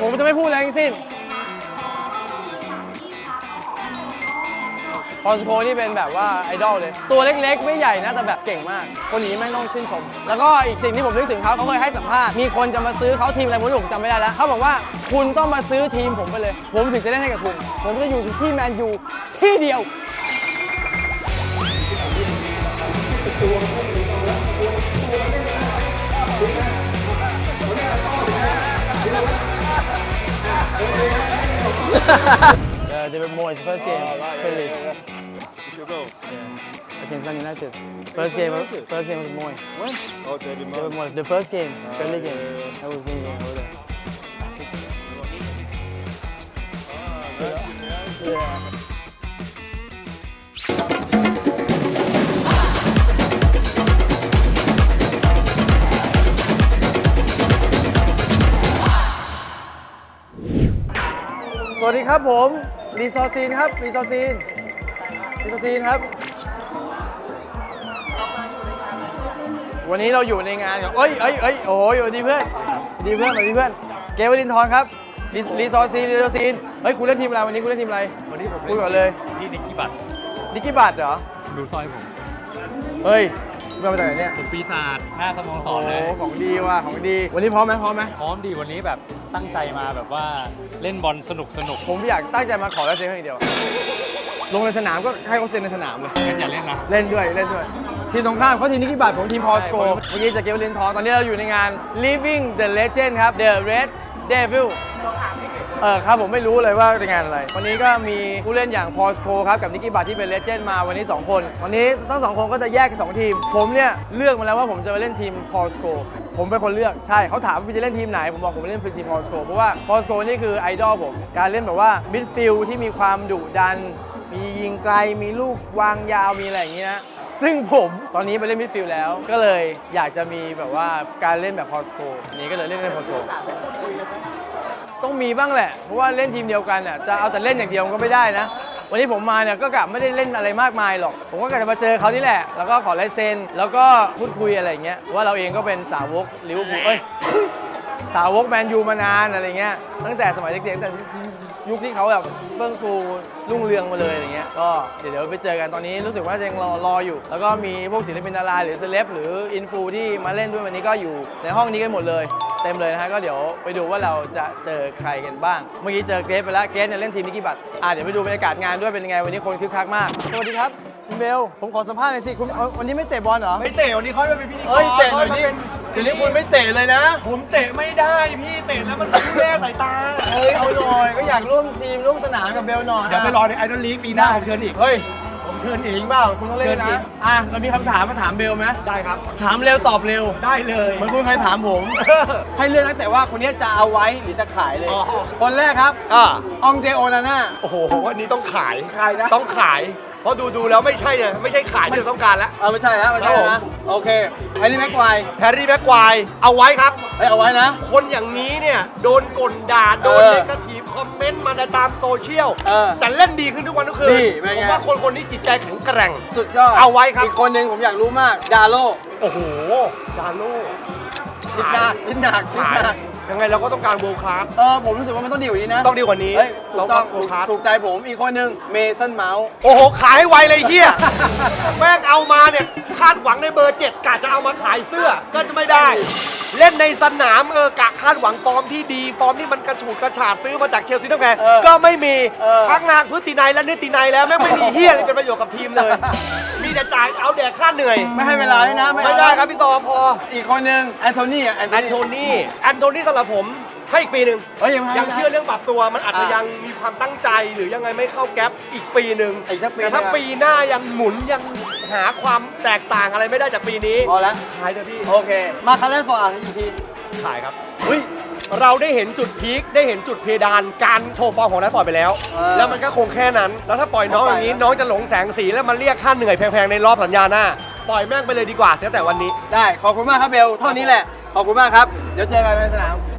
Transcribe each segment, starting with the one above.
ผมจะไม่พูดอะไรทั้งสิ้นพอสโคนี่เป็นแบบว่าไอดอลเลย ตัวเล็กๆ ไม่ใหญ่นะแต่แบบเก่งมาก คนนี้ไม่ต้องชื่นชม แล้วก็อีกสิ่งที่ผมนึกถึงเขาเขาเคยให้สัมภาษณ์ มีคนจะมาซื้อเขาทีมอะไรผมไม่รู้ผมจำไม่ได้แล้ว เขาบอกว่าคุณต้องมาซื้อทีมผมไปเลย ผมถึงจะเล่นให้กับคุณ ผมจะอยู่ที่แมนยูที่เดียว Uh, David Moyes first game Premier League. You should go. Yeah. Against Man United. First game, first game was Moyes. When? Oh, David David Moyes. Moyes. The first game, friendly game. yeah, yeah. That was me yeah, over there. Yeah. ส วัสดีครับผมรีซอร์ซีนครับรีซอร์ซีนรีซอร์ซีนครับ วันนี้เราอยู่ในงานกับเอ้ยเอ้ยเอ้ยโอ้ยสวัสดีเพื่อนสวัสดีเพื่อนสวัสดีเพื่อน เกวลินทร์ครับรีรีซอร์ซีนรีซอร์ซีนเฮ้ยคุณเล่นทีมอะไรวันนี้คุณเล่นทีมอะไรวันนี้ผมพูดก่อนเลยที่นิกกี้บัตรนิกกี้บัตเหรอดูสร้อยผมเฮ้ยเมื่อมาจากไหนเนี่ยผมปีศาจหน้าสโมสโอ้รเลยของดีว่ะของดี วันนี้พร้อมไหมพร้อมไหมพร้อมดีวันนี้แบบ ตั้งใจมาแบบว่าเล่นบอลสนุกสนุกผมอยากตั้งใจมาขอลายเซ็นเขาอย่างเดียว ลงในสนามก็ให้เขาเซ็นในสนามเลย งั้นอย่าเล่นนะ เล่นด้วยเล่นด้วย ทีมตรงข้ามเขาทีมนิกกี้บัตผมทีมพอสโกใช่เมื่อกี้จากเกวลินทองตอนนี้เราอยู่ในงาน Living the Legend ครับ The Red Devil เออครับผมไม่รู้เลยว่าเป็นงานอะไร วันนี้ก็มีผู้เล่นอย่างพอสโคครับ กับนิกกี้บัตที่เป็นเลเจนด์มาวันนี้ 2 คน วันนี้ทั้งสองคนก็จะแยกเป็นสองทีม ผมเนี่ย เลือกมาแล้วว่าผมจะไปเล่นทีมพอสโค ผมเป็นคนเลือกใช่เขาถามว่าพี่จะเล่นทีมไหน ผมบอกผมเล่นทีมพอสโคเพราะว่าพอสโคนี่คือไอดอลผม การเล่นแบบว่ามิดฟิลที่มีความดุดัน มียิงไกลมีลูกวางยาวมีอะไรอย่างนี้นะซึ่งผมตอนนี้ไปเล่นมิดฟิลด์แล้ว ก็เลยอยากจะมีแบบว่าการเล่นแบบพอสโคนี้ก็เลยเล่นเล่นพอสโคต้องมีบ้างแหละ เพราะว่าเล่นทีมเดียวกันอะจะเอาแต่เล่นอย่างเดียวก็ไม่ได้นะ วันนี้ผมมาเนี่ยก็กะไม่ได้เล่นอะไรมากมายหรอก ผมก็กะจะมาเจอเขานี่แหละ แล้วก็ขอลายเซ็น แล้วก็พูดคุยอะไรอย่างเงี้ยว่าเราเองก็เป็นสาวกลิเวอร์พูลเอ้ยสาวกแมนยูมานานอะไรเงี้ยตั้งแต่สมัยเด็กๆตั้งแต่ ยุคที่เขาแบบเฟื่องฟูรุ่งเรืองมาเลยอะไรเงี้ยก็เดี๋ยวเดี๋ยวไปเจอกันตอนนี้รู้สึกว่าจะยังรอรออยู่ แล้วก็มีพวกศิลปินดาราหรือเซเลบหรืออินฟูที่มาเล่นด้วยวันนี้ก็อยู่ในห้องนี้กันหมดเลย เต็มเลยนะฮะก็เดี๋ยวไปดูว่าเราจะเจอใครกันบ้าง เมื่อกี้เจอเกรซไปแล้วเกรซเนี่ยเล่นทีมนิกกี้บัตรอะเดี๋ยวไปดูบรรยากาศงานด้วยเป็นยังไงวันนี้คนคึกคักมากสวัสดีครับ คุณเบล ผมขอสัมภาษณ์หน่อยสิคุณเอาวันนี้ไม่เตะบอลเหรอ ไม่เตะวันนี้เขาเป็นพิธีกรเอ้ยเตะหน่อยขานี่มาเป็นเดี๋ยวนี้คุณไม่เตะเลยนะผมเตะไม่ได้พี่เตะแล้วมันทุเรศสายตาเอ้ยเอาหน่อยก็อยากร่วมทีมร่วมสนามกับเบลหน่อยเดี๋ยวไปรอในไอดอลลีกปีหน้าผมเชิญอีกเฮ้ยผมเชิญอีจก ริงเปล่าคุณต้องเล่นเกินอีนะก อะเรามีคำถามมาถามเบลไหมได้ครับ ถามเร็วตอบเร็ว ได้เลย เหมือนคุณเคยถามผม ให้เลือกนะแต่ว่าคนนี้จะเอาไว้หรือจะขายเลย อ๋อ คนแรกครับอ่าองเจโอนาน่า โอ้โหวันนี้ต้องขาย ขายนะ ต้องขายเพ ราะดูดูแล้วไม่ใช่อะไม่ใช่ขายที่เราต้องการแล้ว เออไม่ใช่นะไม่ใช่ครับผมนะโอเคแฮร์รี่แม็กควายแฮร์รี่แม็กควายเอาไว้ครับ เฮ้ยเอาไว้นะ คนอย่างนี้เนี่ยโดนกลด่าโดนเออเนกาทีฟคอมเมนต์มาในตามโซเชียลเออแต่เล่นดีขึ้นทุกวันทุกคืนนี่เป็นไง ผมว่าคนคนนี้จิตใจแข็งแกร่ง สุดยอดเอาไว้ครับ อีกคนหนึ่งผมอยากรู้มากดาโลโอ้โห ดาโลคิดหนักคิดหนักคิดขายหนัก ยังไงเราก็ต้องการ world class เออผมรู้สึกว่ามันต้องดีกว่านี้นะต้องดีกว่านี้เฮ้ยถูเรากต้ต้อองง world class ถูกใจผมอีกคนหนึ่งเมสันเมาส์ โอ้โห ขายให้ไวเลยเฮีย แม่งเอามาเนี่ย คาดหวังในเบอร์เจ็ดกะจะเอามาขายเสื้อก็จะไม่ได้เล่นในสนามเออกะคาดหวังฟอร์มที่ดีฟอร์มที่มันกระฉูดกระฉาดซื้อมาจากเชลซีตั้งแต่เออก็ไม่มีเออทั้งนางพฤตินัยและนิตินัยแล้วแม่งไม่มีเฮียอะไรเป็นประโยชน์กับทีมเลย มีแต่จ่ายเอาแดกค่าเหนื่อย ไม่ให้เวลาด้วยนะไม่เอาได้นะครับพี่ซอพออีกคนหนึ่งแอนโทนีอะแอนแอนโทนีแอนโทนีสำหรับผม ให้อีกปีหนึ่งเฮ้ยยังไม่ให้ยังนะเชื่อเรื่องปรับตัวมันอาจจะอะยังมีความตั้งใจหรือยังไงไม่เข้าแก๊ปอีกปีหนึ่งอีกสักปีแต่ถ้าหนึ่งปีหน้ายังหมุนยังหาความแตกต่างอะไรไม่ได้จากปีนี้พอแล้ว ขายเถอะพี่โอเค มาคันเล่นฟอร์อะอีกทีขายครับ เฮ้ย เราได้เห็นจุดพีคได้เห็นจุดเพดานการโชว์ฟอร์มของแรดฟอร์ดไปแล้ว เออแล้วมันก็คงแค่นั้น แล้วถ้าปล่อยน้องอย่างนี้เข้าใจน้องจะหลงแสงสีแล้วมันเรียกค่าเหนื่อยแพงๆในรอบสัญญาหน้า ปล่อยแม่งไปเลยดีกว่าเสียแต่วันนี้ ได้ ขอบคุณมากครับเบล เท่านี้แหละ ขอบคุณมากครับ เดี๋ยวเจอกันในสนาม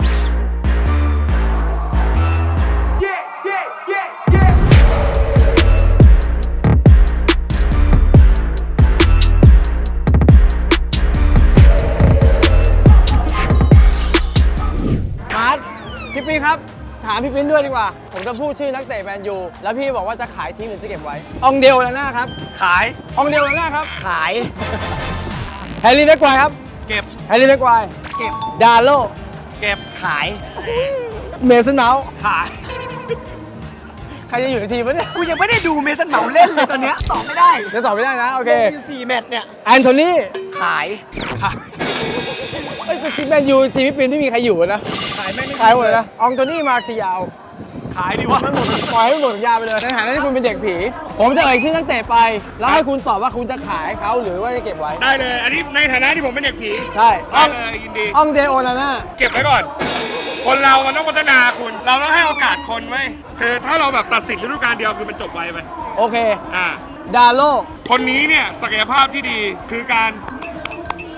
มาร์ทพี่ปีครับ ถามพี่ปิ้นด้วยดีกว่า ผมจะพูดชื่อนักเตะแมนยู แล้วพี่บอกว่าจะขายทิ้งหรือจะเก็บไว้อองเดลแล้วหน้าครับ ขายอองเดลแล้วหน้าครับ ขาย แฮร์รี่แม็กควายครับ เก็บ แฮร์รี่แม็กควายเก็บ ดาโล เก็บ ขาย เมสันเมาส์ขาย ใครจะอยู่ในทีมวะเนี่ย กูยังไม่ได้ดูเมสันเหมาเล่นเลยตอนเนี้ยตอบไม่ได้จะตอบไม่ได้นะ โอเค สี่แมตช์เนี่ย แอนโทนีขาย ขาย เอ้ยทีมแมนยูทีมพี่ปิ้นไม่มีใครอยู่นะ ขายไม่ไม่ขายหมดเลยนะอองโทนี่มาร์ซิยาว ขายดีวะปล่อยให้หมดสัญญาไปเลย ในฐานะที่คุณเป็นเด็กผี ผมจะเอ่ยชื่อนักเตะไป แล้วให้คุณตอบว่าคุณจะขายเขาหรือว่าจะเก็บไว้ ได้เลย อันนี้ในฐานะที่ผมเป็นเด็กผีใช่อได้องเลยยินดี อองเดโอนาน่า เก็บไว้ก่อน คนเรามันต้องพัฒนาคุณ เราต้องให้โอกาสคนไว้ยคือถ้าเราแบบตัดสินฤดูกาลเดียวคือมันจบไวไปโอเค อ่า ดาโล คนนี้เนี่ยศักยภาพที่ดีคือการ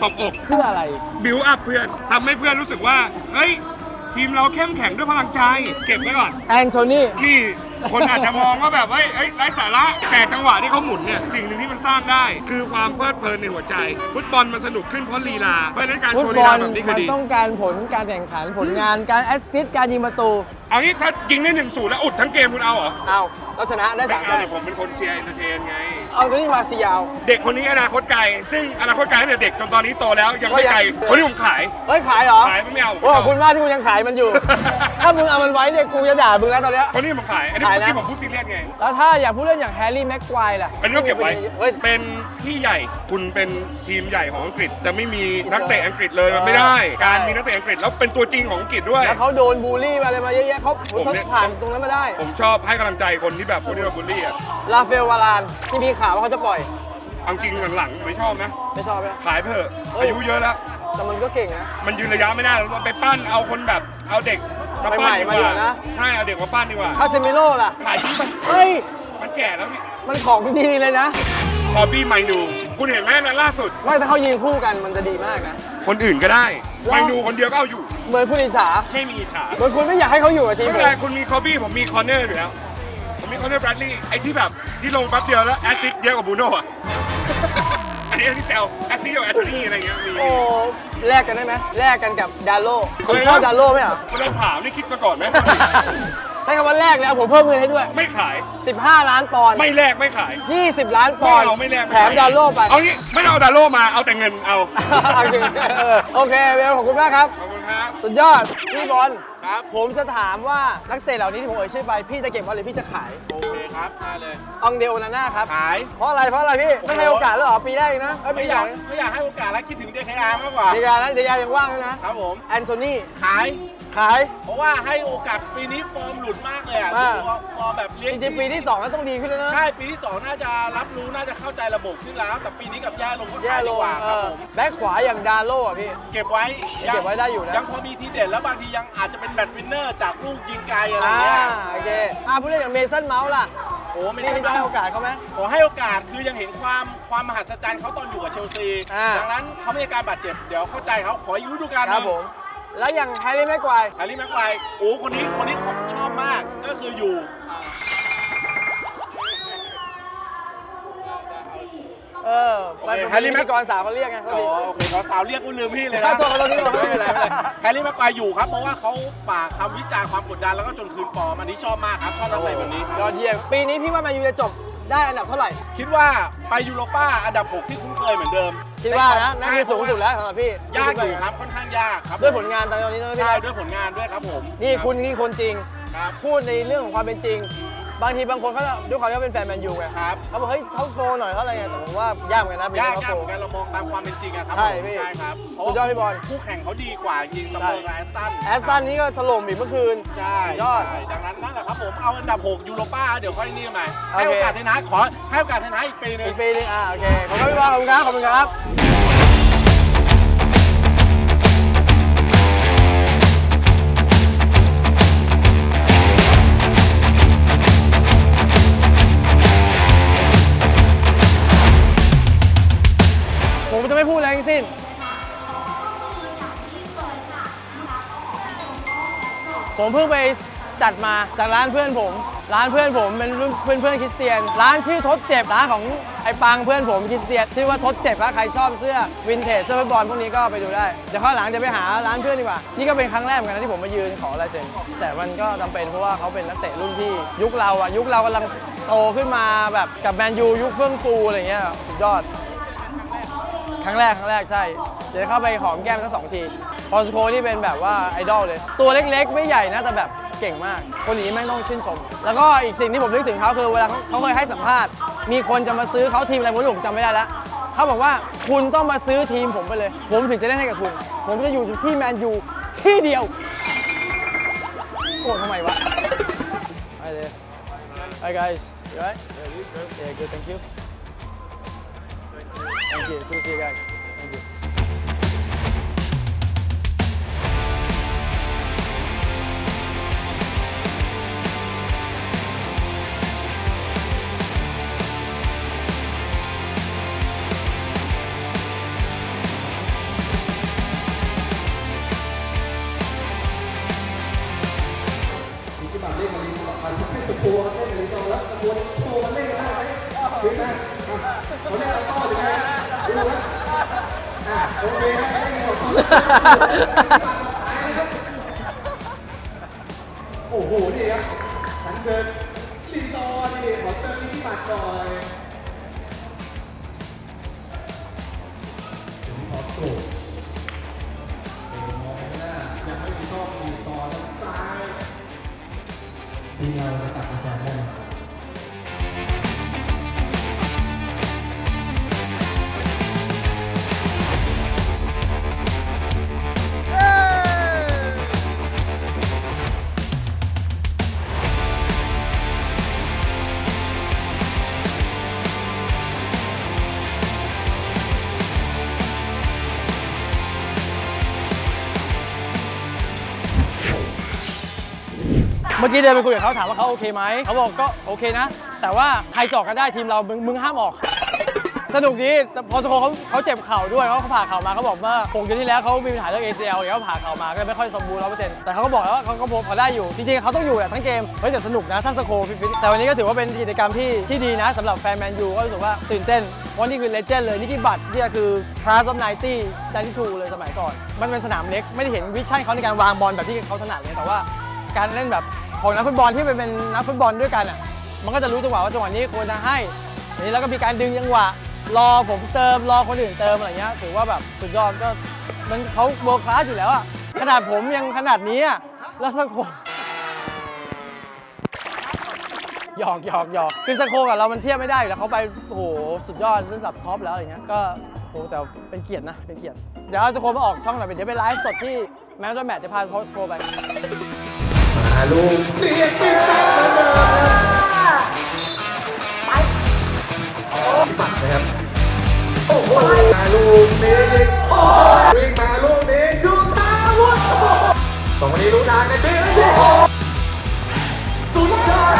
ตบอกเพื่ออะไรบิวอัพเพื่อนทำให้เพื่อนรู้สึกว่า เฮ้ย ทีมเราเข้มแข็งด้วยพลังใจ เก็บไว้ก่อน แอนโทนี นี่ คนอาจจะมองว่าแบบว่าเอ้ยไร้สาระแต่จังหวะที่เขาหมุนเนี่ย สิ่งหนึ่งที่มันสร้างได้ คือความเพลิดเพลินในหัวใจ ฟุตบอลมันสนุกขึ้นเพราะลีลาเพราะฉะนั้นการฟุโชตว์บลีอลาลแบบนี้คืมัอนดี ต้องการผลการแข่งขันผลงานการแอสซิสต์การยิงประตูเอางี้ถ้ายิงได้หนึ่งศูนย์แล้วอุดทั้งเกมคุณเอาเหรอเอาเราชนะได้สามเอาแต้มดิผมเป็นคนเชียร์เอนเตอร์เทนไง อองโทนี่มาซิยาว เด็กคนนี้อนาคตไกล ซึ่งอนาคตไกลตั้งแต่เด็กจนตอนนี้โตแล้วยังไม่ไกล ก็ยัง คนที่ผมขาย เฮ้ยขายเหรอขายไม่เอาโอ้ขอบคุณมากที่คุณยังขายมันอยู่ ถ้ามึงเอามันไว้เนี่ยกูจะด่ามึงแล้วตอนเนี้ย คนที่ผมขาย อันนี้ขายเมื่อนะกี้ผมพูดซีเรียสไง แล้วถ้าอยากพูดเล่นอย่างแฮร์รี่แม็กควายล่ะอันนี้ก็เก็บไว้ เฮ้ย เป็นพี่ใหญ่ คุณเป็นทีมใหญ่ของอังกฤษ จะไม่มีนักเตะอังกฤษเลยมันไม่ได้ ใช่ การมีนักเตะอังกฤษแล้วเป็นตัวจริงของอังกฤษด้วย แล้วเขาโดนบูลลี่มาอะไรมาเยอะแยะเขาผมเขาเนี่ย ผ่านตรงนั้นมาได้ ผมชอบให้กำลังใจคนที่แบบคนที่เราบูลลี่อะลาเฟลวารานที่มีข่าวว่าเขาจะปล่อย เอาจริงหลังๆไม่ชอบนะ ไม่ชอบไหม ขายไปเถอะเฮ้ย อายุเยอะแล้ว แต่มันก็เก่งนะ มันยืนระยะไม่ได้เราไปปั้นเอาคนแบบเอาเด็กมาปั้นดีใหม่ๆกมาอยู่ว่านะ ใช่เอาเด็กมาปั้นดีกว่า คาเซมิโร่ล่ะ ขายทิ้งไป เฮ้ย มันแก่แล้วนี่มันของดีเลยนะ คอบี้ไมนู คุณเห็นไหมนั้นล่าสุด ไม่ถ้าเขายืนคู่กันมันจะดีมากนะ คนอื่นก็ได้ หรอ ไมนูคนเดียวก็เอาอยู่ เหมือนคุณอิจฉาไม่มีอิจฉาเหมือนคุณไม่อยากให้เขาอยู่กับทีมไม่ผเป็นไรมคุณมีคอบี้ผมมีคอนเนอร์อยู่แล้วผ มมีคอนเนอร์แบรดลีย์ไอ้ที่แบบที่ลงแป๊บเดียวแล้วแอสซิสต์เยอะกว่าบูโน่อะอันนี้ที่แซวแอสซิสต์กับแอนโทนีอะไรเงี้ยมี โอ้แลกกันได้ไหมแลกกันกับดาโลคุณอะไรนะชอบดาโลไหมอะ มันเราถามนี่คิดมาก่อนไหม ใช้คำว่าแลกเลยเอาผมเพิ่มเงินให้ด้วย ไม่ขาย 15 ล้านปอนด์ไม่แลกไม่ขาย 20 ล้านปไม่อนด์เอาไม่แลกแถมดาโลไป เอางี้ไม่ต้องเอาดาโลมาเอาแต่เงินเอา โอเคเออโอเคเบลขอบคุณมากครับ ขอบคุณครับ สุดยอด พี่บอลครับ ผมจะถามว่านักเตะเหล่านี้ที่ผมเอ่ยชื่อไป พี่จะเก็บไว้หรือพี่จะขาย โอเคครับได้เลย อองเดโอนาน่าครับ ขาย เพราะอะไร เพราะอะไรพี่ ไม่ให้โอกาสแล้วเหรอ ปีแรกเองนะเอ้ยไม่ปีอยากสองไม่อยากให้โอกาสแล้วคิดถึงเดคอาร์มากกว่า เดียานะเดียายังว่างด้วยนะครับผม แอนโทนีขาย ขาย เพราะว่าให้โอกาสปีนี้ฟอร์มหลุดมากเลยอะอ่าดูว่าฟอร์มแบบเลี้ยงจริงๆปีที่2แล้วต้องดีขึ้นแล้วนะใช่ปีที่2น่าจะรับรู้น่าจะเข้าใจระบบขึ้นแล้ว แต่ปีนี้กับแย่ลงก็แย่ขายลดีงกว่าเอครับอผมแบ็คขวาอย่างดาโลอะพี่ เก็บไว้เก็บไว้ได้อยู่นะ ยังพอมีทีเด็ดแล้วบางทียังอาจจะเป็นแมตช์วินเนอร์จากลูกยิงไกลอะไรอ่าเงี้ยโอเคอ่าผู้เล่นอย่างเมสันเมาส์ล่ะโอ้ไม่นี่ได้พี่จะให้โอกาสเขาไหม ขอให้โอกาสคือยังเห็นความความมหัศจรรย์เขาตอนอยู่กับเชลซีอ่าดังนั้นเขามีอาการบาดเจ็บเดี๋ยวเข้าใจเขาขออีกฤดูกาลหครันึบงผม แล้วอย่างแฮร์รี่แม็กควายแฮร์รี่แม็กไกวร์โอ้คนนี้คนนี้ผมชอบมากก็คืออยู่อ่าเออมันเป็นแฮร์รี่แม็กพิธีกรสาวเขาเรียกไงเขาอ๋ดี อโอเคขอสาวเรียกกูลืมพี่เลยครันะบตัวเราที่บอกไม่เป็นไรไม่เป็นไรแฮร์รี่แม็กไกวร์อยู่ครับ เพราะว่าเขาฝ่าคำวิจารณ์ความกดดันแล้วก็จนคืนฟอร์มอันนี้ชอบมากครับ ชอบนักเตะแบบนี้คยอรับดเยี่ยม ปีนี้พี่ว่าแมนยูจะจบได้อันดับเท่าไหร่ คิดว่าไปยูโรป้าอันดับ 6 ที่คุ้นเคยเหมือนเดิม คิดว่านะนั่นคือสูงสุดแล้วสำหรับพี่ยากอยู่ครับค่อนข้างยากครับด้วยผลงานตอนนี้นะพี่ใช่นะด้วยผลงานด้วยครับผม นี่คุณนี่คนจริงครับพูดในเรื่องของความเป็นจริง บางทีบางคนเขาด้วยความที่เขาเป็นแฟนแมนยูไงครับ เขาบอกเฮ้ยท็อปโฟร์หน่อยเท่าไหร่ไงแต่ผมว่ายากเหมือนกันนะปียานี้กท็อปยากโฟเหมือนกันเรามองตามความเป็นจริงอะครับใช่ผมพี่ใช่ครับสุดยอดพี่บอล คู่แข่งเขาดีกว่าจริงสเปอร์กับแอสตันแอสตันนี่ก็ถล่มอีกเมื่อคืน ใช่ยอด ใช่ดังนั้นนั่นแหละครับผมเอาอันดับ 6 ยูโรป้าเดี๋ยวค่อยนี่มาโอเค ให้โอกาสเทนฮากขอให้โอกาสเทนฮากอีกปีหนึง อีกปีหนึงอ่าโอเค ขอบคุณพี่บอลขอบคุณครับ ขอบคุณครับ เพิ่งไปจัดมาจากร้านเพื่อนผม ร้านเพื่อนผมเป็นรุ่นเพื่อนเพื่อนคริสเตียน ร้านชื่อทดเจ็บร้านของไอ้ปังเพื่อนผมคริสเตียนชื่อว่าทดเจ็บถ้าใครชอบเสื้อวินเทจเสื้อฟุตบอลพวกนี้ก็ไปดูได้เดี๋ยวข้างหลังจะไปหาร้านเพื่อนดีกว่า นี่ก็เป็นครั้งแรกเหมือนกันนะที่ผมมายืนขอลายเซ็นแต่มันก็จำเป็นเพราะว่าเขาเป็นนักเตะรุ่นที่ยุคเราอะยุคเรากำลังโตขึ้นมาแบบกับแมนยูยุคเฟื่องฟูอะไรเงี้ยสุดยอด ครั้งแรกครั้งแรกใช่ เดี๋ยวเข้าไปหอมแก้มทั้งสองทีพอสโคนี่เป็นแบบว่าไอดอลเลย ตัวเล็กๆ ไม่ใหญ่นะแต่แบบเก่งมาก คนนี้แม่งต้องชื่นชม แล้วก็อีกสิ่งที่ผมนึกถึงเขาคือเวลาเขาเคยให้สัมภาษณ์ มีคนจะมาซื้อเขาทีมอะไรผมจำไม่ได้แล้วเขาบอกว่าคุณต้องมาซื้อทีมผมไปเลย ผมถึงจะเล่นให้กับคุณ ผมจะอยู่ที่แมนยูที่เดียวโกรธทำไมวะไปเลย Hi guys you alright yeah good thank you Thank you. Good to see you guys. Thank you. เล่นมาดีกว่าพันธุ์ที่สปูนเล่นมาดีกว่แล้วสปูนโชว์มันเล่นกันได้ไหมถึงนะมาเล่นกันต่อ โห นี่ครับฉันเชิญลีซอร์นี่ขอเจอลิขิตบัตรหน่ อกี้เดินไปคุยกับเขาถามว่าเขาโอเคไหมเขาบอกก็โอเคนะ แต่ว่าใครจะออกกันได้ทีมเรามึงมึงห้ามออก สนุกดีแต่พอสโคเขาเขาเจ็บเข่าด้วยเขาผ่าเข่ามาเขาบอกว่าหกเดือนที่แล้วเขามีปัญหาเรื่อง ACL เดี๋ยวเขาผ่าเข่ามาก็เลยไม่ค่อยสมบูรณ์ร้อยเปอร์เซ็นต์แต่เขาก็บอกแล้วว่าเขาก็พอได้อยู่จริงๆเขาต้องอยู่แบบทั้งเกมเฮ้ยแต่สนุกนะสร้งสโคฟิตๆแต่วันนี้ก็ถือว่าเป็นกิจกรรมที่ที่ดีนะสำหรับแฟนแมนยูก็รู้สึกว่าตื่นเต้นเพราะนี่คือเลเจนด์เลยนี่คือบัตรนี่คือคลาสออฟไนตี้ดันที่ทูเลยสมัยก่อน มันเป็นสนามเล็กไม่ได้เห็นวิชั่นเขาในการวางบอลแบบที่เขาถนัดเลยแต่ว่าการเล่นแบบ ของนักฟุตบอลที่เป็นเป็นนักฟุตบอลด้วยกันอะมันก็จะรู้จังหวะว่าจังหวะนี้ควรจะให้อันนี้แล้วก็มีการดึงจังหวะ รอผมเติมรอคนอื่นเติมอะไรเงี้ยถือว่าแบบสุดยอดก็มันเขาโบคลาสอยู่แล้วอะขนาดผมยังขนาดนี้อะแล้วสโคหยอกหยอกหยอกคือสโคกับเรามันเทียบไม่ได้อยู่แล้วเขาไปโอ้โหสุดยอดระดับท็อปแล้วอะไรเงี้ยก็โอ้โหแต่เป็นเกียรตินะเป็นเกียรติเดี๋ยวเอาสโคมาออกช่องหน่อยเดี๋ยวไปไลฟ์สดที่แมตช์แมตช์จะพาโพสโคไป ลูกเรียกติดตามเหมือนเดิมที่ปัดนะครับ โอ้โหมาลูกนี้โอ้ยวิ่งมาลูกนี้จุดาวุฒิสองคนนี้รู้ทางในทีมที่โอ้สุดยอด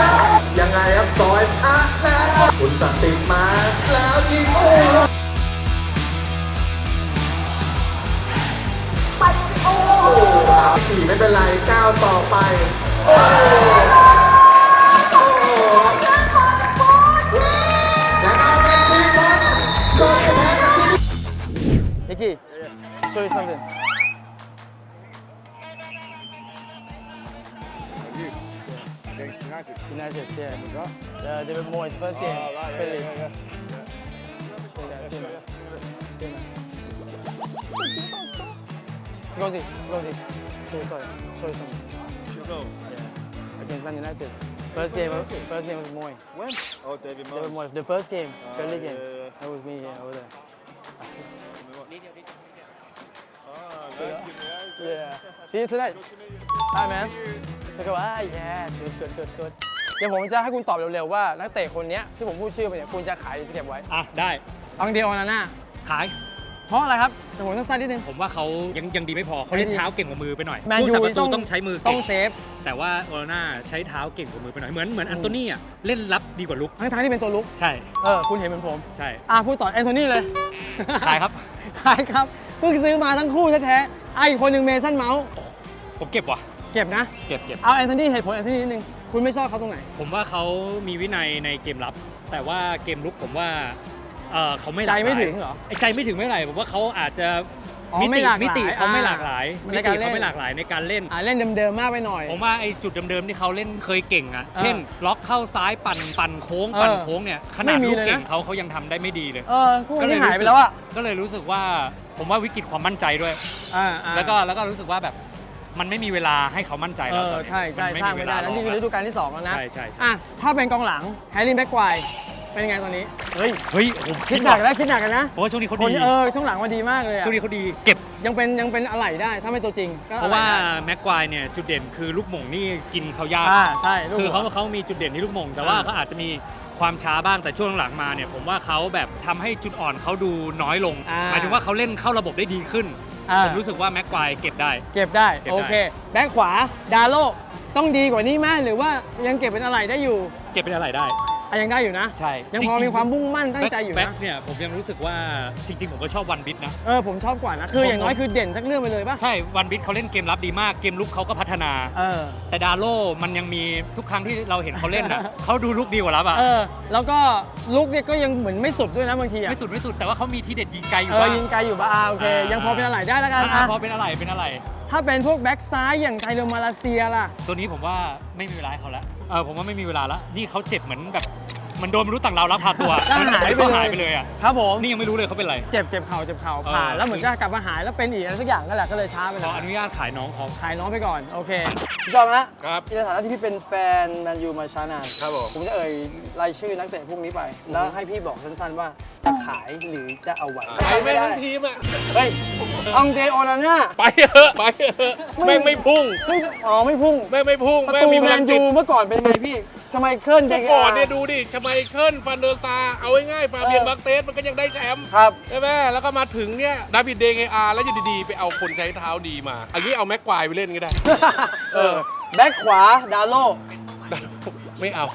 ยังไงครับซอยอะแล้วคุณสันติมาแล้วยิงโอ้โอ้สี่ไม่เป็นไรก้าวต่อไป โอ้โหโอ้โหยังเอาเป็นทีมบอลช่วยแพ้กันที่ Nicky, show you something. Against United. United, yeah. Uh, David Moyes, first game. Oh, right, yeah, Philly. yeah, yeah, Yeah, see him. See him. Scorsese, Scorsese. Show you, sorry. Show you something. Yeah. Against Man United. First game, United? first game was Moyes. When? Oh, David David Moyes. Moyes. The first game, Oh, friendly yeah, game. yeah, yeah. That was me, yeah, over there. Ah, nice. Good night. Yeah. See you tonight. Hi man. จะก็ว่า yes good good good good เดี๋ยวผมจะให้คุณตอบเร็วๆว่านักเตะคนเนี้ยที่ผมพูดชื่อไปเนี่ยคุณจะขายหรือจะเก็บไว้อะได้ อังเดียวนาน่าขาย เพราะอะไรครับแต่ผมสั้นๆนิดนึง ผมว่าเขายังยังดีไม่พอเขาเล่นเท้าเก่งกว่ามือไปหน่อยแมนผู้ยูสับประตูต้องต้องใช้มือต้เก่องงเซฟแต่ว่าโอลาน่าใช้เท้าเก่งกว่ามือไปหน่อยเหมือนเหมือนอันโตนี่อะเล่นรับดีกว่าลุกทั้งทางๆที่เป็นตัวลุกใช่เออคุณเห็นเหมือนผมใช่อะพูดต่อแอนโทนีเลยขายครับ ขายครับเพิ่งซื้อมาทั้งคู่แท้ๆอะอีกคนหนึ่งเมสันเมาส์ผมเก็บว่ะเก็บนะเก็บเก็บ เอาแอนโทนีเหตุผลแอนโทนีนิดนึงคุณไม่ชอบเขาตรงไหน ผมว่าเขามีวินัยในเกมรับ แต่ว่าเกมลุกผมว่า เออเขาไม่หใจลากไม่ลายถึงเหรอไอ้ใจไม่ถึงไม่เท่าไหร่ผมว่าเขาอาจจะอ๋อมิไม่ติหลากหลายมิติเขาไม่หลากหลายอ่ามิในติการเล่น เขาไม่หลากหลายในการเล่น อ่าเล่นเดิมๆมากไปหน่อย ผมว่าไอ้จุดเดิมๆที่เขาเล่นเคยเก่งอะเออเช่น ล็อกเข้าซ้ายปั่นปั่นโค้งเออปั่นโค้งเนี่ยขนาดไม่มีลูกเลยนะ เก่งเขาเขายังทำได้ไม่ดีเลย เออคู่นี้หายไปแล้วอะก็เลยรู้สึกว่าผมว่าวิกฤตความมั่นใจด้วย อ่าอ่า แล้วก็แล้วก็รู้สึกว่าแบบ มันไม่มีเวลาให้เขามั่นใจเอแล้วอตอนนี้ใช่ใช่นสร้างไม่ได้เวแล้วนี่คือฤดูกาลที่2แล้วนะใช่ใช่ใช่อะถ้าเป็นกองหลังแฮร์รี่แม็กควายเป็นไงตอนนี้ เฮ้ยเฮ้ยผมคิดหนักแล้วคิดหนักกันนะเพราะว่าช่วงนี้เขาคนดีเออช่วงหลังมาดีมากเลยอะช่วงนี้เขาดีเก็บ ยังเป็นยังเป็นอะไรได้ถ้าไม่ตัวจริงก็เพราะว่าอไหล่ได้แม็กควายเนี่ยจุดเด่นคือลูกหม่งนี่กินเขายาก อ่าใช่ลูกคือเขาหัว เขามีจุดเด่นที่ลูกหม่งแต่ว่าอ่า เขาอาจจะมีความช้าบ้างแต่ช่วงหลังมาเนี่ยผมว่าเขาแบบทำให้จุดอ่อนเขาดูน้อยลงอ่าหมายถึงว่าเขาเล่นเข้าระบบได้ดีขึ้น อ่า ผมรู้สึกว่าแม็กควายเก็บได้ เก็บได้ เก็บได้ โอเค แบ็คขวา ดาโล ต้องดีกว่านี้ไหมหรือว่ายังเก็บเป็นอะไรได้อยู่ เก็บเป็นอะไรได้ อะยังได้อยู่นะ ใช่ยังพอจริงๆ มีความมุ่งมั่นตั้งใจอยู่แบ็นะคเนี่ยผมยังรู้สึกว่าจริง ๆ ผมก็ชอบวันบิทนะ เออผมชอบกว่านะ คืออย่างน้อยคือเด่นสักเรื่องไปเลยป่ะ ใช่วันบิทเขาเล่นเกมรับดีมาก เกมลุกเขาก็พัฒนา เออ แต่ดาโลมันยังมีทุกครั้งที่เราเห็นเขาเล่นอะ เขาดูลุกดีกว่ารับอะ เออ แล้วก็ลุกเนี่ยก็ยังเหมือนไม่สุดด้วยนะบางทีอะไม่สุดไม่สุดแต่ว่าเขามีทีเด็ดยิงไกลอยู่เออบ้างยิงไกลอยู่บ้าอ่าโอเคอ่ายัยังพอเป็นอะไรได้แล้วกันอ่าอะพอเป็นอะไรเป็นอะไร ถ้าเป็นพวกแบ็กซ้ายอย่างไทโรมาเลเซียล่ะ ตัวนี้ผมว่าไม่มีเวลาให้เขาแล้ว เออผมว่าไม่มีเวลาแล้วนี่เขาเจ็บเหมือนแบบ มันโดนมนุษย์ต่างดาวลักพาตัวก็หายไปเขาเลยหายไปเลยอะครับผมนี่ยังไม่รู้เลยเขาเป็นอะไร เจ็บเจ็บเข่าเจ็บเข่าเออผ่านแล้วเหมือนจะกลับมาหายแล้วเป็นอีกอะไรสักอย่างนั่นแหละก็เลยช้าไปขเลอยอนุญาตขายน้องเขาขายน้องไปก่อนโอเคพี่จอมฮะครับ ในฐานะที่พี่เป็นแฟนแมนยูมาช้านานครับผมผมจะเอ่ยรายชื่อนักเตะพวกนี้ไป แล้วให้พี่บอกสั้นๆว่าจะขายหรือจะเอาไว้ไปแม่งทั้งทีมอะเฮ้ยองเดโอนาน่า ไปเถอะไปเถอะแม่งไม่พุ่งไม่อ๋อไม่พุ่งแม่งไม่พุ่งประแม่งตูมีพแมลังนจิยูตเมื่อก่อนเป็นยังไงพี่ สมัยเคิลเด็เมื่ก อก่อนเนี่ยดูดิชไมเคิลฟันเดอร์ซาร์เอาง่ายๆฟาเบียนเออบักเตสมันก็ยังได้แชมป์ครับ ใช่ไหมแล้วก็มาถึงเนี่ยดาวิดเดเกอาแล้วอยู่ดีๆ ไปเอาคนใช้เท้าดีมา อันนี้เอาแม็กควายไปเล่นก็ได้ เออ แบ็คขวาดาโล ไม่เอา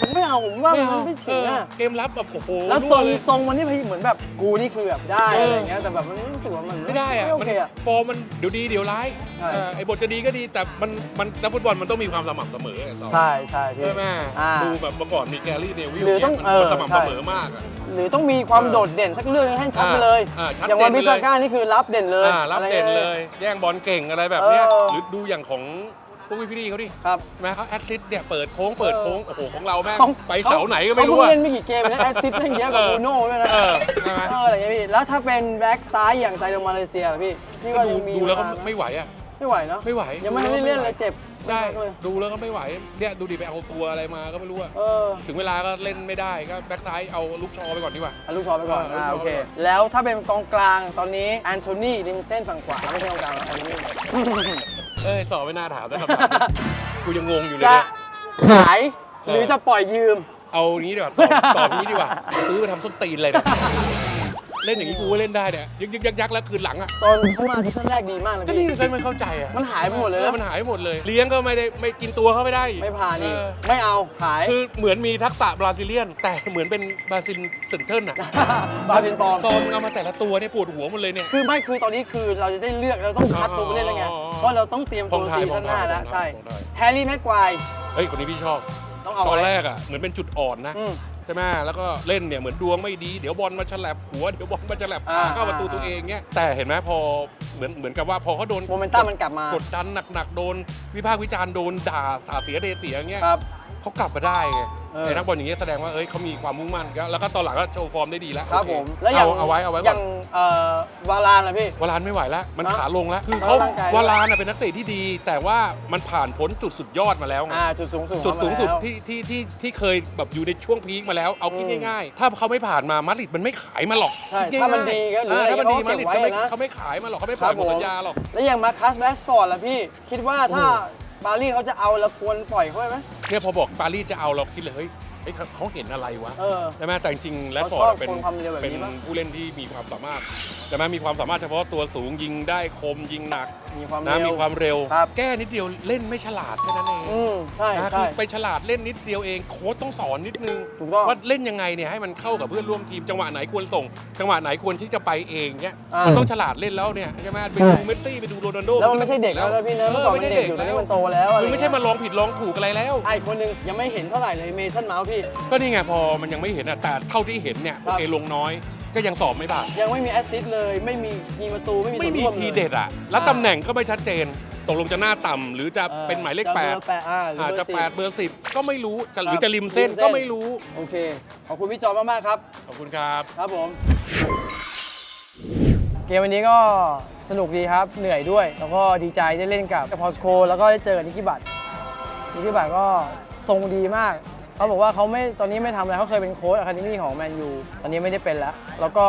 ผมไม่เอาผมว่าไม่มันเอาไม่เอถึงออะเกมรับแบบโอ้โหแล้วทรั่รงเลยทรงมันนี่เหมือนแบบกูนี่คือแบบได้เอออ อะไรอย่างเงี้ยแต่แบบมันรู้สึกว่ามันไม่ได้อะไม่โอมันเคอะฟอร์มมันเดี๋ยวดีเดี๋ยวร้ายใช่ เออไอ้บทจะดีก็ดีแต่มันมันนักฟุตบอลมันต้องมีความสม่ำเสมอไงต่อใช่ใช่พี่ ใช่ไหมอ่าดูแบบเมื่อก่อนมีแกรี่เนวิลหรือต้องเนี่ยมันเออสม่ำใช่เสมอมากอะ หรือต้องมีความเออโดดเด่นสักเรื่องหนึงให้ชัดไปเลย อ่าชัดอย่างวันเด่บินไปเลย ซาก้านี่คือรับเด่นเลยอ่ารับเด่นเลย แย่งบอลเก่งอะไรแบบเนี้ยเออ หรือดูอย่างของ พวกพี่ๆเขาดิครับแม้เขาแอดซิสเนี่ยเปิดโค้งเปิดโค้งโอ้โหของเราแม่งของไปเสาไหนก็ไม่รู้เขาอะเพิ่งเล่นไม่กี่เกมนะแอสซิสต์แม่งเยอะกว่าเออบูโน่ด้วยนะเออใช่ไหม เอออะไรอย่างเงี้ยพี่ แล้วถ้าเป็นแบ็กซ้ายอย่างไทโรมาเลเซียล่ะพี่พี่ก็ว่าดูยังมีดูแล้วก็เานะไม่ไหวอะไม่ไหวเนาะไม่ไหวยังไม่ทันได้เล่นเลยเจ็บใช่เลยดูแล้วก็ไม่ไหวเนี่ยดูดิไปเอาตัวอะไรมาก็ไม่รู้อะเออถึงเวลาก็เล่นไม่ได้ก็แบ็คซ้ายเอาลูกชอไปก่อนดีกว่า เอาลูกชอไปก่อนเอออ่าลูโอกชอเคไปก่อนแล้วถ้าเป็นกองกลางตอนนี้แอนโทนีริมเส้นฝั่งขวาไม่ใช่กองกลางแอนโทนี เอ้ยสอบไม่น่าถามนะคำถามนี้กูยังงงอยู่เลยจะเนี่ย ขายหรือจะปล่อยยืม เอาอย่างนี้ดีกว่าตอบตอบอย่างนี้ดีกว่า ซื้อไปทำส้นตีนเลยเนี่ยเล่นอย่างนี้กูก็เล่นได้เนี่ยยึกยึกยักยักแล้วคืนหลังอะตอนเข้ามาซีซั่นแรกดีมากเลยก็นี่พี่ เลยไม่เข้าใจอะมันหายไปหมดเลยนะ ออมันหายไปหมดเลย เลี้ยงก็ไม่ได้ไม่กินตัวเขาไม่ได้ไม่ผ่านอีกเออไม่เอาขายคือเหมือนมีทักษะบราซิเลียน แต่เหมือนเป็นบราซิลเซนเทิลอะบราซิลปลอมตอนเอามาแต่ละตัวเนี่ยปวดหัวหมดเลยเนี่ย คือไม่คือตอนนี้คือเราจะได้เลือกเราต้องคัดตัวไปเล่นแล้วไง อ๋อเพ ราะเราต้องเตรียมตัวของไทยซีซั่นหน้าแล้วของไทยใช่ของไทยแฮร์รี่แม็กควายเฮ้ยคนนี้พี่ชอบ ต้องเอาตอนไว้แรกอะเหมือนเป็นจุดอ่อนนะ อืม ใช่ไหมแล้วก็เล่นเนี่ยเหมือนดวงไม่ดี เดี๋ยวบอลมาฉลับหัว เดี๋ยวบอลมาฉลับขาอ่าเข้าประตูตัวเองเงี้ย แต่เห็นไหมพอเหมือนเหมือนกับว่าพอเขาโดนโมเมนตัมมันกลับมากดดันหนักๆ โดน วิพากษ์วิจารณ์โดนด่าสาเสียเดเสียเงี้ย ครับ เขากลับมาได้ไงเออ ไอ้นักบอลอย่างเงี้ยแสดงว่าเอ้ยเขามีความมุ่งมั่นแล้วก็ตอนหลังก็โชว์ฟอร์มได้ดีแล้วครับโอเผมแล้วอย่างเอาเอาไว้เอาไว้อก่อน ย่างเอ่อวาลานนะพี่ วาลานไม่ไหวแล้ว มันเนอะขาลงแล้ว คือแล้วเขาร่างกาย วาลานน่ะเป็นนักเตะที่ดี แต่ว่ามันผ่านพ้นจุดสุดยอดมาแล้วไงอ่าจุดสูงสุดจุดสูงสุดของมันแล้ว ที่ที่ที่ที่เคยแบบอยู่ในช่วงพีคมาแล้วเอาคิดอืมง่ายๆ ถ้าเขาไม่ผ่านมามาดริดมันไม่ขายมาหรอกใช่คิถ้ามันง่ยๆดีก็หรือเออถ้ามันดีอะไรมาก็ดริดเก็เขาบไว้ไม่นะเขาไม่ขายมาหรอกเขาไม่ครัผ่าบนหมดสัญญาหรอก แล้วอย่างมาคัสแรชฟอร์ดล่ะพี่ คิดว่าถ้า ปารีสเขาจะเอาแล้วควรปล่อยเขาไปไหม เนี่ยพอบอกปารีสจะเอาเราคิดเลยเฮ้ยเฮ้ยเขาเขาเห็นอะไรวะเออใช่ไหมแต่จริงๆแรดเขาฟอชร์อบดเป็นคนความเร็วแบบนี้เป็นปะ ผู้เล่นที่มีความสามารถใช่ไหมมีความสามารถเฉพาะตัวสูงยิงได้คมยิงหนัก มีความนะเร็ว มีความเร็ว ครับ แก้นิดเดียวเล่นไม่ฉลาดแค่นั้นเองอืมใช่นะใช่คือไปฉลาดเล่นนิดเดียวเองโค้ชต้องสอนนิดนึงถูกต้อง ว่าเล่นยังไงเนี่ยให้มันเข้ากับเพื่อนร่วมทีมจังหวะไหนควรส่ง จังหวะไหนควรที่จะไปเองเนี่ยอ่า มัมันต้องฉลาดเล่นแล้วเนี่ยใช่ไหมไปดูเมสซี่ไปดูโรนัลโดแล้วมันไม่ใช่เด็กแล้วนะพี่นะเอเมื่ออก่อนไม่มันใช่เด็เด็กกอยู่ตอนแล้นี้วมันโตแล้วอะมันไม่ใช่มาไรลองผิดลองถูกอะไรแล้วเงี้ยไอ้คนหนึงยังไม่เห็นเท่าไหร่เลยเมสันเมาส์พี่ ก็นี่ไงพอมันยังไม่เห็นอะแต่เท่าที่เห็นเนี่ยคโอรับเคลงน้อย ก็ยังสอบไม่ผ่านยังไม่มีแอสซิสต์เลย ไม่มียิงประตูไม่มีไม่ส่วนมีร่วมทีลยเด็ดอะแล้วอ่าตำแหน่งก็ไม่ชัดเจน ตกลงจะหน้าต่ำหรือจะออเป็นหมายเลขจะแปดบอร์แปดอ่าหรืออาจเบอจะร์สิบ แปดเบอร์สิบก็ไม่รู้จะหรืคอรับจะริมเส้นริมเส้น ก็ไม่รู้โอเค ขอบคุณพี่จอมาก ๆ ครับ ขอบคุณครับ ครับผม เกมวันนี้ก็สนุกดีครับ เหนื่อยด้วย แล้วก็ดีใจได้เล่นกับพอสโค แล้วก็ได้เจอกับนิกกี้บัตนิกกี้บัตก็ทรงดีมาก เขาบอกว่าเขาไม่ตอนนี้ไม่ทำอะไรเขาเคยเป็นโค้ชอะคาเดมี่ของแมนยูตอนนี้ไม่ได้เป็นแล้ว แล้วก็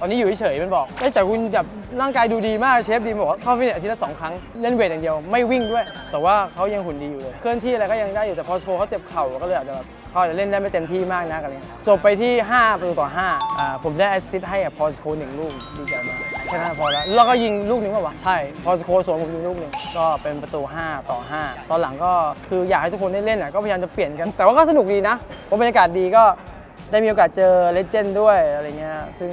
ตอนนี้อยู่เฉยๆมันบอกได้ยแต่คุณแบบร่างกายดูดีมากเชฟดีบอกว่าเข้าฟิตเนสอาทิตย์ละสองครั้งเล่นเวทอย่างเดียวไม่วิ่งด้วย แต่ว่าเขายังหุ่นดีอยู่เลยเคลื่อนที่อะไรก็ยังได้อยู่แต่พอสโคเขาเจ็บเข่าก็เลยอาจจะแบบ เขาอาจจะเล่นได้ไม่เต็มที่มากนะกันเลยจบไปที่ 5 ประตูต่อ5อ่าผมได้แอสซิสต์ให้กับพอสโคหนึ่งลูกดีใจมากแค่นั้นพอแล้วแล้วก็ยิงลูกหนึ่งป่าวะใช่ พอสโคสวนผมยิงลูกหนึ่งก็เป็นประตู 5 ต่อ 5 ตอนหลังก็คืออยากให้ทุกคนได้เล่นอะก็พยายามจะเปลี่ยนกัน แต่ว่าก็สนุกดีนะเพราะบรรยากาศดีก็ได้มีโอกาสเจอเลเจนด์ด้วยอะไรเงี้ย ซึ่ง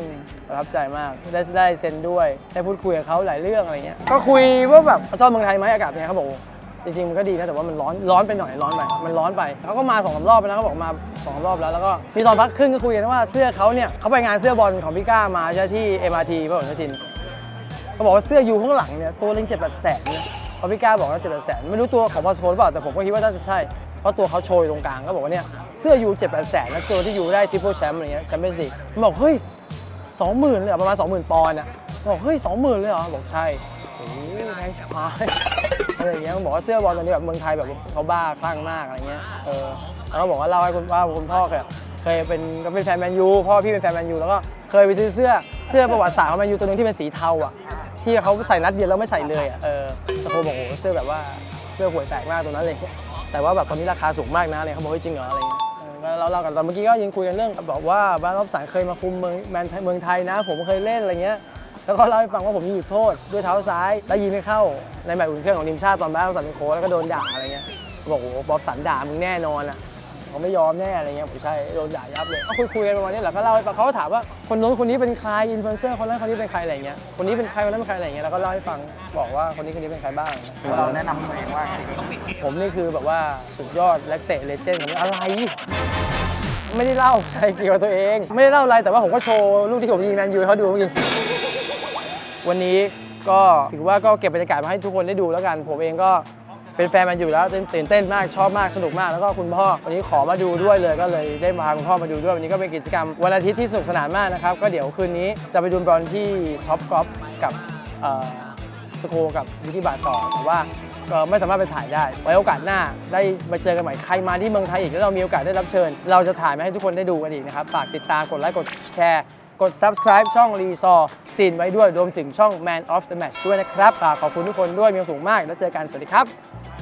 ประทับใจมาก ได้ได้เซ็นด้วย ได้พูดคุยกับเขาหลายเรื่องอะไรเงี้ย ก็คุยว่าแบบเขาชอบเมืองไทยไหมอากาศเป็นไงเขาบอก จริงๆมันก็ดีนะแต่ว่ามันร้อนร้อนไปหน่อยร้อนไปมันร้อนไปเขาก็มาสองสามรอบแล้วนะเขาบอกมาสองรอบแล้วแล้วก็มีตอนพักครึ่งก็คุยกันว่าเสื้อเขาเนี่ยเขาไปงานเสื้อบอลของพี่ก้ามาใช่ที่ MRT พระหลโยธินเขาบอกว่าเสื้อยูข้างหลังเนี่ยตัวเล่งเจ็ดแปดแสนเนี่ยพราะพี่ก้าบอกว่าเจ็ดแปดแสนไม่รู้ตัวของพอสโคหรือเปล่าแต่ผมก็คิดว่าน่าจะใช่เพราะตัวเขาโชยตรงกลางก็บอกว่าเนี่ยเสื้อยูเจ็ดแปดแสนแล้วตัวที่ยูได้ทริปเปิลแชมป์อะไรเงี้ยแชมเปี้ยนส์ลีกมันบอกเฮ้ยสองหมื่นเลยเหรอประมาณสองหมื่นปอนด์อะบอกเฮ้ยสองหมื่นเลยเหรอบอกใช่โอ้ยแพงชิบหาย อะไรอย่างเงี้ยมันบอกว่าเสื้อบอลตอนนี้แบบเมืองไทยแบบเขาบ้าคลั่งมากอะไรเงี้ยเออแล้วก็บอกว่าเล่าให้คุณว่าคุณพ่อเคยเคยเป็นก็เป็นแฟนแมนยูพ่อพี่เป็นแฟนแมนยูแล้วก็เคยไปซื้อเสื้อเสื้อประวัติศาสตร์ของแมนยูตัวหนึงที่เป็นสีเทาอะที่เขาใส่นัดเดียวแล้วไม่ใส่เลยอะเออสโคบอกโอ้เสื้อแบบว่าเสื้อห่วยแตกมากตัวนั้นเลยแต่ว่าแบบตอนนี้ราคาสูงมากนะอะไรเขาบอกเฮ้ยจริงเหรออะไรเงี้ยเราเล่ากันตอนเมื่อกี้ก็ยังคุยกันเรื่องบอกว่าบ้านรอบสารเคยมาคุมเมืองแมนเมืองไทยนะ ผมเคยเล่นอะไรเงี้ย แล้วก็เล่าให้ฟังว่าผมยิงหยุดโทษด้วยเท้าซ้ายแล้วยิงไม่เข้าในแมตช์อุ่นเครื่องของทีมชาติตอนบ้านรอบสารเป็นโค้ชแล้วก็โดนด่าอะไรเงี้ยบอกโอ้โหบ๊อบสันด่ามึงแน่นอนอะเขาไม่ยอมแน่อะไรเงี้ยผมใช่โดนด่ายับเลยก็คุยคุยกันประมาณนี้แหละก็เล่าให้ฟังเขาก็ถามว่าคนนู้นคนนี้เป็นใครอินฟลูเอนเซอร์คนนั้นคนนี้เป็นใครอะไรเงี้ยคนนี้เป็นใครคนนั้นเป็นใครอะไรเงี้ยแล้วก็เล่าให้ฟังบอกว่าคนนี้คนนี้เป็นใครบ้างเราแนะนำตัวเองว่าผมนี่คือแบบว่าสุดยอดและเตะเลเจนด์ของอะไรไม่ได้เล่าอะไรเกี่ยวกับตัวเอง ไม่ได้เล่าอะไรแต่ว่าผมก็โชว์ลูกที่ผมยิงแมนยูเขาดูเมื่อกี้ วันนี้ก็ถือว่าก็เก็บบรรยากาศมาให้ทุกคนได้ดูแล้วกัน ผมเองก็เป็นแฟนมันอยู่แล้วตื่นตื่นเต้นมากชอบมากสนุกมากแล้วก็คุณพ่อ วันนี้ขอมาดูด้วยเลยก็เลยได้พาคุณพ่อมาดูด้วย วันนี้ก็เป็นกิจกรรมวันอาทิตย์ที่สนุกสนานมากนะครับ ก็เดี๋ยวคืนนี้จะไปดูบอลที่ท็อปกอล์ฟกับอ่อสโคกับยูทิบาต่อแต่ว่าก็ไม่สามารถไปถ่ายได้ ไว้โอกาสหน้าได้มาเจอกันใหม่ ใครมาที่เมืองไทยอีกแล้วเรามีโอกาสได้รับเชิญ เราจะถ่ายมาให้ทุกคนได้ดูกันอีกนะครับ ฝากติดตามกดไลค์กดแชร์ กด subscribe ช่องรีซอซีนไว้ด้วยรวมถึงช่อง Man of the Match ด้วยนะครับฝากขอบคุณทุกคนด้วยมีความสุขมาก แล้วเจอกันสวัสดีครับ